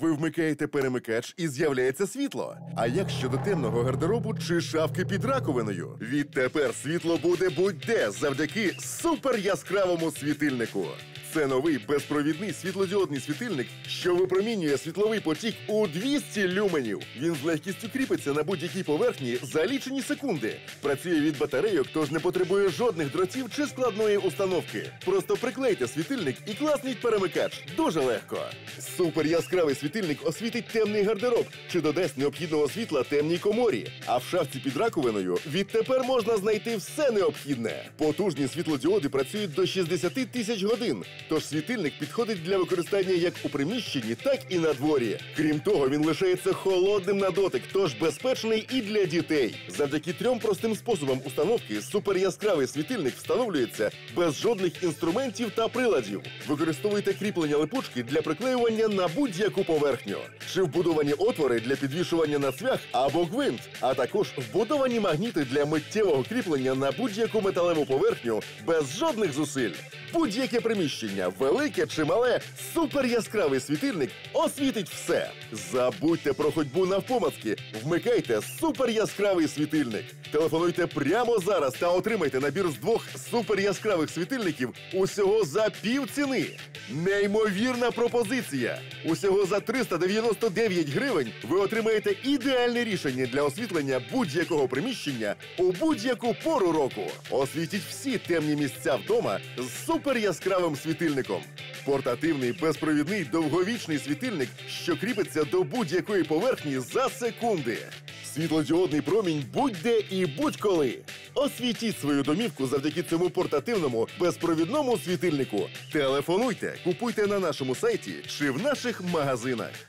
Ви вмикаєте перемикач і з'являється світло. А як щодо темного гардеробу чи шафки під раковиною? Відтепер світло буде будь-де завдяки супер яскравому світильнику. Це новий безпровідний світлодіодний світильник, що випромінює світловий потік у 200 люменів. Він з легкістю кріпиться на будь-якій поверхні за лічені секунди. Працює від батарейок, тож не потребує жодних дротів чи складної установки. Просто приклейте світильник і класніть перемикач. Дуже легко. Супер яскравий світильник освітить темний гардероб чи додасть необхідного світла темній коморі. А в шафці під раковиною відтепер можна знайти все необхідне. Потужні світлодіоди працюють до 60 тисяч годин. Тож світильник підходить для використання як у приміщенні, так і на дворі. Крім того, він лишається холодним на дотик, тож безпечний і для дітей. Завдяки трьом простим способам установки суперяскравий світильник встановлюється без жодних інструментів та приладів. Використовуйте кріплення липучки для приклеювання на будь-яку поверхню, чи вбудовані отвори для підвішування на цвях або гвинт, а також вбудовані магніти для миттєвого кріплення на будь-яку металеву поверхню без жодних зусиль. Будь-яке приміщення, велике чи мале, супер яскравий світильник освітить все. Забудьте про ходьбу навпомацки, вмикайте супер яскравий світильник. Телефонуйте прямо зараз та отримайте набір з двох супер яскравих світильників усього за пів ціни. Неймовірна пропозиція! Усього за 399 гривень ви отримаєте ідеальне рішення для освітлення будь-якого приміщення у будь-яку пору року. Освітіть всі темні місця вдома з супер яскравим світильником. Портативний безпровідний довговічний світильник, що кріпиться до будь-якої поверхні за секунди. Світлодіодний промінь будь-де і будь-коли. Освітіть свою домівку завдяки цьому портативному безпровідному світильнику. Телефонуйте, купуйте на нашому сайті чи в наших магазинах.